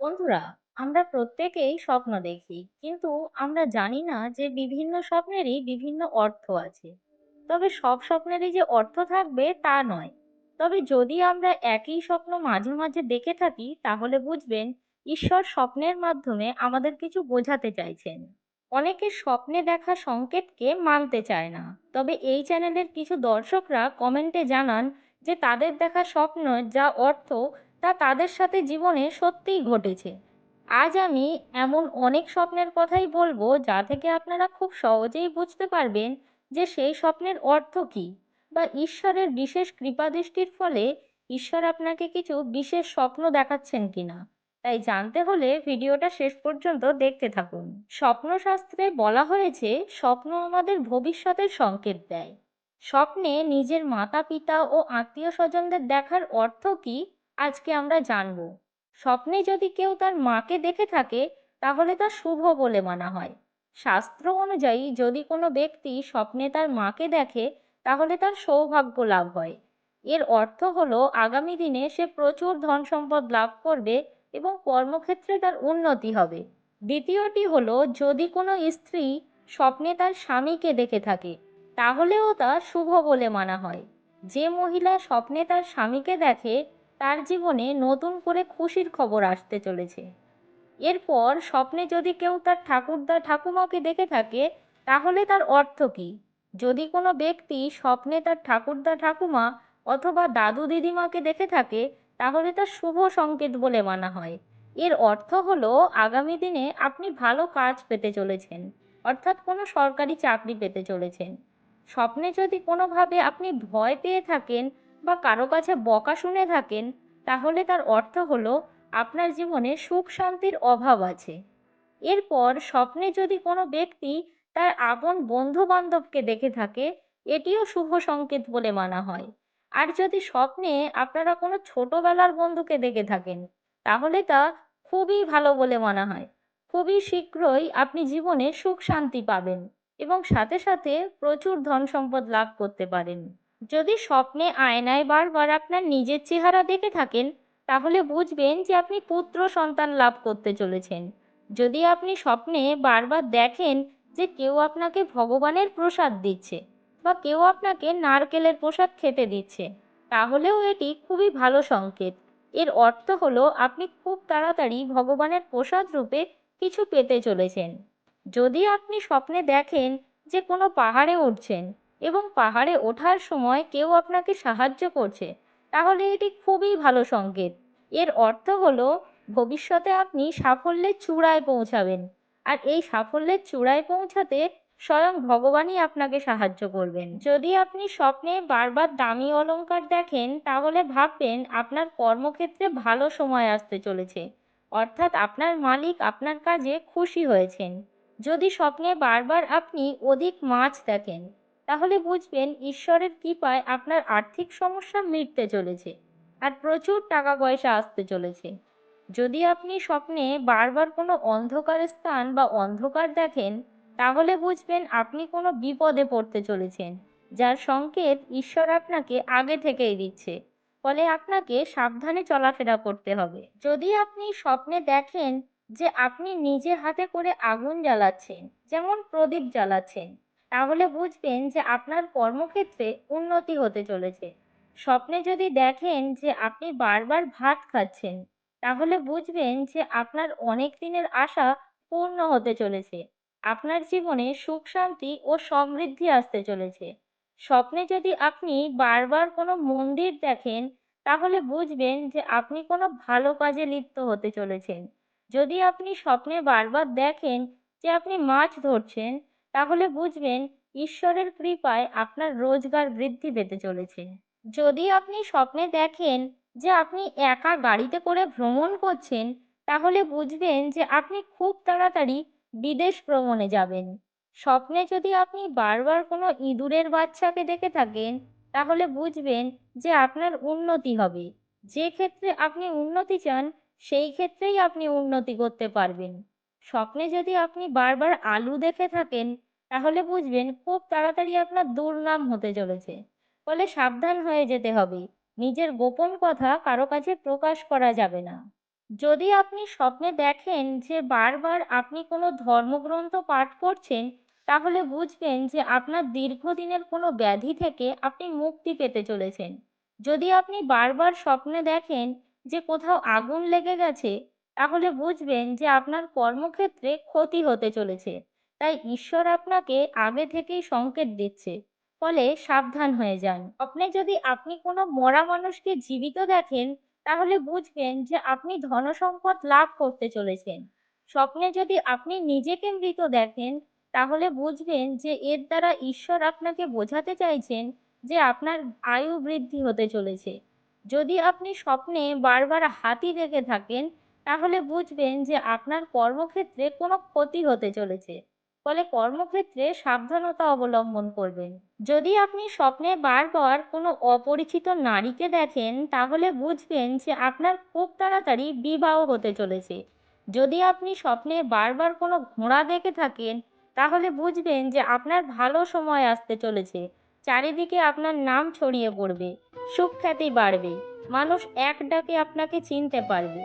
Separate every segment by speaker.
Speaker 1: বন্ধুরা, আমরা প্রত্যেকেই স্বপ্ন দেখি, কিন্তু আমরা জানি না যে বিভিন্ন স্বপ্নেরই বিভিন্ন অর্থ আছে। তবে সব স্বপ্নেরই যে অর্থ থাকবে তা নয়। তবে যদি আমরা একই স্বপ্ন মাঝে মাঝে দেখে থাকি, তাহলে বুঝবেন ঈশ্বর স্বপ্নের মাধ্যমে আমাদের কিছু বোঝাতে চাইছেন। অনেকে স্বপ্নে দেখা সংকেতকে মানতে চায় না। তবে এই চ্যানেলের কিছু দর্শকরা কমেন্টে জানান যে তাদের দেখা স্বপ্ন, যা অর্থ তা তাদের সাথে জীবনে সত্যিই ঘটেছে। আজ আমি এমন অনেক স্বপ্নের কথাই বলব যা থেকে আপনারা খুব সহজেই বুঝতে পারবেন যে সেই স্বপ্নের অর্থ কী বা ঈশ্বরের বিশেষ কৃপাদৃষ্টির ফলে ঈশ্বর আপনাকে কিছু বিশেষ স্বপ্ন দেখাচ্ছেন কিনা। তাই জানতে হলে ভিডিওটা শেষ পর্যন্ত দেখতে থাকুন। স্বপ্নশাস্ত্রে বলা হয়েছে, স্বপ্ন আমাদের ভবিষ্যতের সংকেত দেয়। স্বপ্নে নিজের মাতা পিতা ও আত্মীয় স্বজনদের দেখার অর্থ কী? আজকে আমরা জানব। স্বপ্নে যদি কেউ তার মাকে দেখে থাকে, তাহলে তা শুভ বলে মানা হয়। শাস্ত্র অনুযায়ী যদি কোনো ব্যক্তি স্বপ্নে তার মাকে দেখে, তাহলে তার সৌভাগ্য লাভ হয়। এর অর্থ হলো, আগামী দিনে সে প্রচুর ধন সম্পদ লাভ করবে এবং কর্মক্ষেত্রে তার উন্নতি হবে। দ্বিতীয়টি হলো, যদি কোনো স্ত্রী স্বপ্নে তার স্বামীকে দেখে থাকে, তাহলেও তা শুভ বলে মানা হয়। যে মহিলা স্বপ্নে তার স্বামীকে দেখে তার জীবনে নতুন করে খুশির খবর আসতে চলেছে। এরপর স্বপ্নে যদি কেউ তার ঠাকুরদা ঠাকুমাকে দেখে থাকে, তাহলে তার অর্থ কী? যদি কোনো ব্যক্তি স্বপ্নে তার ঠাকুরদা ঠাকুমা অথবা দাদু দিদিমাকে দেখে থাকে, তাহলে তা শুভ সংকেত বলে মানা হয়। এর অর্থ হলো, আগামী দিনে আপনি ভালো কাজ পেতে চলেছেন, অর্থাৎ কোনো সরকারি চাকরি পেতে চলেছেন। স্বপ্নে যদি কোনোভাবে আপনি ভয় পেয়ে থাকেন বা কারও কাছে বকা শুনে থাকেন, তাহলে তার অর্থ হলো আপনার জীবনে সুখ শান্তির অভাব আছে। এরপর স্বপ্নে যদি কোনো ব্যক্তি তার আপন বন্ধু বান্ধবকে দেখে থাকে, এটিও শুভ সংকেত বলে মানা হয়। আর যদি স্বপ্নে আপনারা কোনো ছোটবেলার বন্ধুকে দেখে থাকেন, তাহলে তা খুবই ভালো বলে মানা হয়। খুবই শীঘ্রই আপনি জীবনে সুখ শান্তি পাবেন এবং সাথে সাথে প্রচুর ধন সম্পদ লাভ করতে পারেন। যদি স্বপ্নে আয়নায় বারবার আপনার নিজের চেহারা দেখে থাকেন, তাহলে বুঝবেন যে আপনি পুত্র সন্তান লাভ করতে চলেছেন। যদি আপনি স্বপ্নে বারবার দেখেন যে কেউ আপনাকে ভগবানের প্রসাদ দিচ্ছে বা কেউ আপনাকে নারকেলের প্রসাদ খেতে দিচ্ছে, তাহলেও এটি খুবই ভালো সংকেত। এর অর্থ হলো আপনি খুব তাড়াতাড়ি ভগবানের প্রসাদ রূপে কিছু পেতে চলেছেন। যদি আপনি স্বপ্নে দেখেন যে কোনো পাহাড়ে উঠছেন এবং পাহাড়ে ওঠার সময় কেউ আপনাকে সাহায্য করছে, তাহলে এটি খুবই ভালো সংকেত। এর অর্থ হলো, ভবিষ্যতে আপনি সাফল্যের চূড়ায় পৌঁছাবেন, আর এই সাফল্যের চূড়ায় পৌঁছাতে স্বয়ং ভগবানই আপনাকে সাহায্য করবেন। যদি আপনি স্বপ্নে বারবার দামি অলঙ্কার দেখেন, তাহলে ভাববেন আপনার কর্মক্ষেত্রে ভালো সময় আসতে চলেছে, অর্থাৎ আপনার মালিক আপনার কাজে খুশি হয়েছেন। যদি স্বপ্নে বারবার আপনি অধিক মাছ দেখেন তাহলে বুঝবেন ঈশ্বরের কৃপায় আপনার আর্থিক সমস্যা মিটতে চলেছে আর প্রচুর টাকা পয়সা আসতে চলেছে। যদি আপনি স্বপ্নে বারবার কোনো অন্ধকার স্থান বা অন্ধকার দেখেন, তাহলে বুঝবেন আপনি কোনো বিপদে পড়তে চলেছেন, যার সংকেত ঈশ্বর আপনাকে আগে থেকেই দিচ্ছে। ফলে আপনাকে সাবধানে চলাফেরা করতে হবে। যদি আপনি স্বপ্নে দেখেন যে আপনি নিজে হাতে করে আগুন জ্বালাচ্ছেন, যেমন প্রদীপ জ্বালাচ্ছেন তাহলে বুঝবেন যে আপনার কর্মক্ষেত্রে উন্নতি হতে চলেছে। স্বপ্নে যদি দেখেন যে আপনি বারবার ভাত খাচ্ছেন, তাহলে বুঝবেন যে আপনার অনেক দিনের আশা পূর্ণ হতে চলেছে। আপনার জীবনে সুখ, শান্তি ও সমৃদ্ধি আসতে চলেছে। স্বপ্নে যদি আপনি বারবার কোনো মন্দির দেখেন, তাহলে বুঝবেন যে আপনি কোনো ভালো কাজে লিপ্ত হতে চলেছেন। যদি আপনি স্বপ্নে বারবার দেখেন যে আপনি মাছ ধরছেন তাহলে বুঝবেন ঈশ্বরের কৃপায় আপনার রোজগার বৃদ্ধি পেতে চলেছে। যদি আপনি স্বপ্নে দেখেন যে আপনি একা গাড়িতে করে ভ্রমণ করছেন, তাহলে বুঝবেন যে আপনি খুব তাড়াতাড়ি বিদেশ ভ্রমণে যাবেন। স্বপ্নে যদি আপনি বারবার কোনো ইঁদুরের বাচ্চাকে দেখে থাকেন, তাহলে বুঝবেন যে আপনার উন্নতি হবে। যে ক্ষেত্রে আপনি উন্নতি চান, সেই ক্ষেত্রেই আপনি উন্নতি করতে পারবেন। স্বপ্নে যদি আপনি বারবার আলু দেখে থাকেন তাহলে বুঝবেন খুব তাড়াতাড়ি আপনার দুর্নাম হতে চলেছে। ফলে সাবধান হয়ে যেতে হবে। নিজের গোপন কথা কারও কাছে প্রকাশ করা যাবে না। যদি আপনি স্বপ্নে দেখেন যে বারবার আপনি কোনো ধর্মগ্রন্থ পাঠ করছেন, তাহলে বুঝবেন যে আপনার দীর্ঘদিনের কোনো ব্যাধি থেকে আপনি মুক্তি পেতে চলেছেন। যদি আপনি বারবার স্বপ্নে দেখেন যে কোথাও আগুন লেগে গেছে, তাহলে বুঝবেন যে আপনার কর্মক্ষেত্রে ক্ষতি হতে চলেছে। তাই ঈশ্বর আপনাকে আগে থেকেই সংকেত দিচ্ছে। ফলে সাবধান হয়ে যান। স্বপ্নে যদি, আপনি কোনো মরা মানুষকে জীবিত দেখেন, তাহলে বুঝবেন যে আপনি ধনসম্পদ লাভ করতে চলেছেন। স্বপ্নে যদি আপনি নিজেকে মৃত দেখেন, তাহলে বুঝবেন যে এর দ্বারা ঈশ্বর আপনাকে বোঝাতে চাইছেন যে আপনার আয়ু বৃদ্ধি হতে চলেছে। যদি আপনি স্বপ্নে বারবার হাতি দেখে থাকেন, তাহলে বুঝবেন যে আপনার কর্মক্ষেত্রে কোনো ক্ষতি হতে চলেছে। ফলে কর্মক্ষেত্রে সাবধানতা অবলম্বন করবেন। যদি আপনি স্বপ্নে বারবার কোনো অপরিচিত নারীকে দেখেন, তাহলে বুঝবেন যে আপনার খুব তাড়াতাড়ি বিবাহ হতে চলেছে। যদি আপনি স্বপ্নে বারবার কোনো ঘোড়া দেখে থাকেন, তাহলে বুঝবেন যে আপনার ভালো সময় আসতে চলেছে। চারিদিকে আপনার নাম ছড়িয়ে পড়বে, সুখ্যাতি বাড়বে, মানুষ এক ডাকে আপনাকে চিনতে পারবে।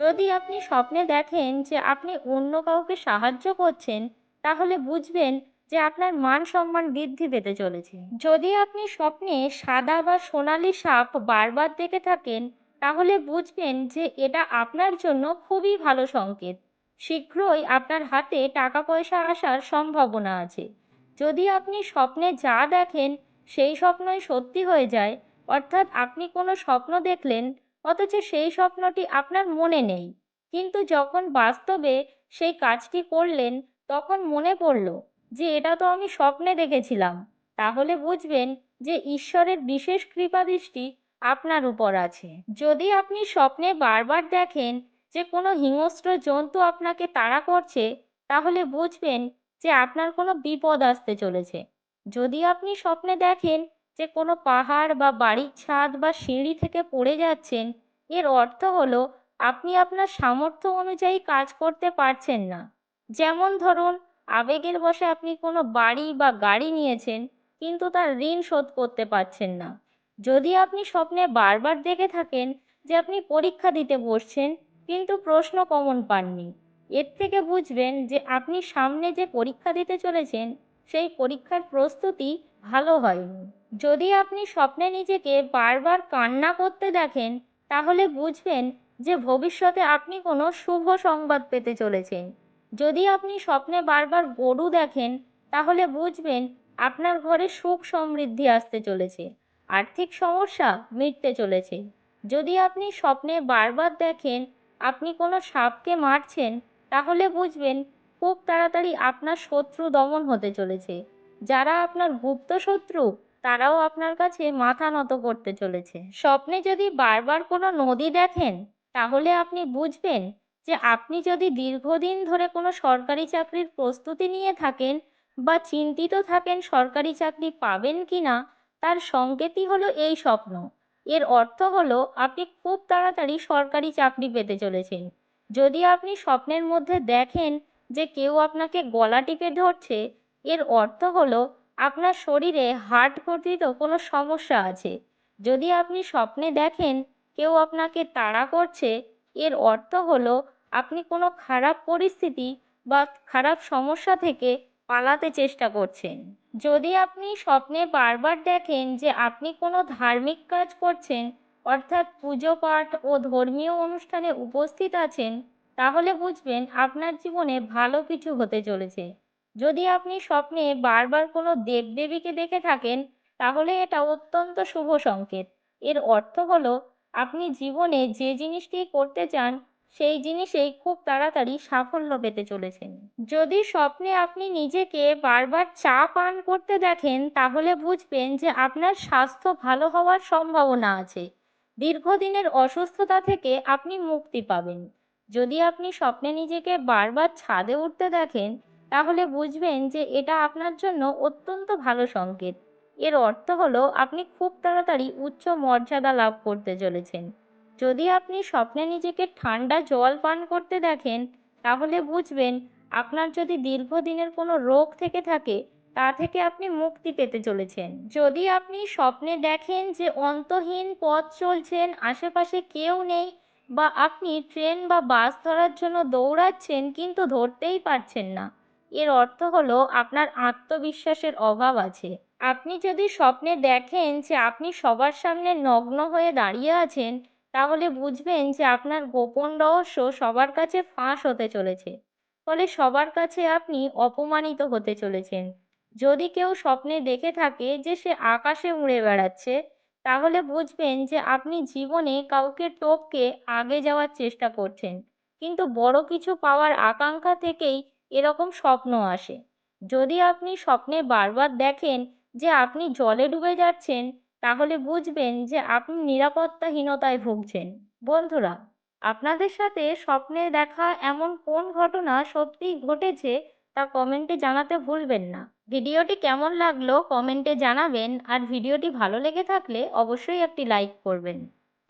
Speaker 1: যদি আপনি স্বপ্নে দেখেন যে আপনি অন্য কাউকে সাহায্য করছেন তাহলে বুঝবেন যে আপনার মান সম্মান বৃদ্ধি পেতে চলেছে। যদি আপনি স্বপ্নে সাদা বা সোনালি সাপ বারবার দেখে থাকেন, তাহলে বুঝবেন যে এটা আপনার জন্য খুবই ভালো সংকেত। শীঘ্রই আপনার হাতে টাকা পয়সা আসার সম্ভাবনা আছে। যদি আপনি স্বপ্নে যা দেখেন, সেই স্বপ্নই সত্যি হয়ে যায়, অর্থাৎ আপনি কোনো স্বপ্ন দেখলেন, অথচ সেই স্বপ্নটি আপনার মনে নেই। কিন্তু যখন বাস্তবে সেই কাজটি করলেন তখন মনে পড়ল যে এটা তো আমি স্বপ্নে দেখেছিলাম। তাহলে বুঝবেন যে ঈশ্বরের বিশেষ কৃপাদৃষ্টি আপনার উপর আছে। যদি আপনি স্বপ্নে বারবার দেখেন যে কোনো হিংস্র জন্তু আপনাকে তাড়া করছে, তাহলে বুঝবেন যে আপনার কোনো বিপদ আসতে চলেছে। যদি আপনি স্বপ্নে দেখেন যে কোনো পাহাড় বা বাড়ির ছাদ বা সিঁড়ি থেকে পড়ে যাচ্ছেন, এর অর্থ হলো আপনি আপনার সামর্থ্য অনুযায়ী কাজ করতে পারছেন না। যেমন ধরুন, আবেগের বশে আপনি কোনো বাড়ি বা গাড়ি নিয়েছেন, কিন্তু তার ঋণ শোধ করতে পারছেন না। যদি আপনি স্বপ্নে বারবার দেখে থাকেন যে আপনি পরীক্ষা দিতে বসছেন, কিন্তু প্রশ্ন কমন পাননি, এর থেকে বুঝবেন যে আপনি সামনে যে পরীক্ষা দিতে চলেছেন, সেই পরীক্ষার প্রস্তুতি ভালো হয়নি। যদি আপনি স্বপ্নে নিজেকে বারবার কান্না করতে দেখেন, তাহলে বুঝবেন যে ভবিষ্যতে আপনি কোনো শুভ সংবাদ পেতে চলেছেন। যদি আপনি স্বপ্নে বারবার গরু দেখেন, তাহলে বুঝবেন আপনার ঘরে সুখ সমৃদ্ধি আসতে চলেছে, আর্থিক সমস্যা মিটতে চলেছে। যদি আপনি স্বপ্নে বারবার দেখেন, আপনি কোনো সাপকে মারছেন, তাহলে বুঝবেন খুব তাড়াতাড়ি আপনার শত্রু দমন হতে চলেছে। যারা আপনার গুপ্ত শত্রু, তারাও আপনার কাছে মাথা নত করতে চলেছে। স্বপ্নে যদি বারবার কোনো নদী দেখেন, তাহলে আপনি বুঝবেন যে আপনি যদি দীর্ঘদিন ধরে কোনো সরকারি চাকরির প্রস্তুতি নিয়ে থাকেন বা চিন্তিত থাকেন সরকারি চাকরি পাবেন কি না, তার সংকেতই হলো এই স্বপ্ন। এর অর্থ হলো আপনি খুব তাড়াতাড়ি সরকারি চাকরি পেতে চলেছেন। যদি আপনি স্বপ্নের মধ্যে দেখেন যে কেউ আপনাকে গলা টিপে ধরছে, এর অর্থ হলো আপনার শরীরে হার্ট ঘটিত কোনো সমস্যা আছে। যদি আপনি স্বপ্নে দেখেন কেউ আপনাকে তাড়া করছে, এর অর্থ হলো আপনি কোনো খারাপ পরিস্থিতি বা খারাপ সমস্যা থেকে পালাতে চেষ্টা করছেন। যদি আপনি স্বপ্নে বারবার দেখেন যে আপনি কোনো ধার্মিক কাজ করছেন, অর্থাৎ পুজো পাঠ ও ধর্মীয় অনুষ্ঠানে উপস্থিত আছেন, তাহলে বুঝবেন আপনার জীবনে ভালো কিছু হতে চলেছে। যদি আপনি স্বপ্নে বারবার কোনো দেবদেবীকে দেখে থাকেন, তাহলে এটা অত্যন্ত শুভ সংকেত। এর অর্থ হলো, আপনি জীবনে যে জিনিসটি করতে চান সেই জিনিসেই খুব তাড়াতাড়ি সাফল্য পেতে চলেছেন। যদি স্বপ্নে আপনি নিজেকে বারবার চা পান করতে দেখেন, তাহলে বুঝবেন যে আপনার স্বাস্থ্য ভালো হওয়ার সম্ভাবনা আছে। দীর্ঘদিনের অসুস্থতা থেকে আপনি মুক্তি পাবেন। যদি আপনি স্বপ্নে নিজেকে বারবার ছাদে উঠতে দেখেন, তাহলে বুঝবেন যে এটা আপনার জন্য অত্যন্ত ভালো সংকেত। এর অর্থ হলো আপনি খুব তাড়াতাড়ি উচ্চ মর্যাদা লাভ করতে চলেছেন। যদি আপনি স্বপ্নে নিজেকে ঠান্ডা জল পান করতে দেখেন, তাহলে বুঝবেন আপনার যদি দীর্ঘদিনের কোনো রোগ থেকে থাকে, তা থেকে আপনি মুক্তি পেতে চলেছেন। যদি আপনি স্বপ্নে দেখেন যে অন্তহীন পথ চলছেন, আশেপাশে কেউ নেই বা আপনি ট্রেন বা বাস ধরার জন্য দৌড়াচ্ছেন কিন্তু ধরতেই পারছেন না, এর অর্থ হলো আপনার আত্মবিশ্বাসের অভাব আছে। আপনি যদি স্বপ্নে দেখেন যে আপনি সবার সামনে নগ্ন হয়ে দাঁড়িয়ে আছেন তাহলে বুঝবেন যে আপনার গোপন রহস্য সবার কাছে ফাঁস হতে চলেছে। ফলে সবার কাছে আপনি অপমানিত হতে চলেছেন। যদি কেউ স্বপ্নে দেখে থাকে যে সে আকাশে উড়ে বেড়াচ্ছে, তাহলে বুঝবেন যে আপনি জীবনে কাউকে টপকে আগে যাওয়ার চেষ্টা করছেন। কিন্তু বড় কিছু পাওয়ার আকাঙ্ক্ষা থেকেই এরকম স্বপ্ন আসে। যদি আপনি স্বপ্নে বারবার দেখেন যে আপনি জলে ডুবে যাচ্ছেন তাহলে বুঝবেন যে আপনি নিরাপত্তাহীনতায় ভুগছেন। বন্ধুরা, আপনাদের সাথে স্বপ্নে দেখা এমন কোন ঘটনা সত্যিই ঘটেছে তা কমেন্টে জানাতে ভুলবেন না। ভিডিওটি কেমন লাগল কমেন্টে জানাবেন আর ভিডিওটি ভালো লেগে থাকলে অবশ্যই একটি লাইক করবেন।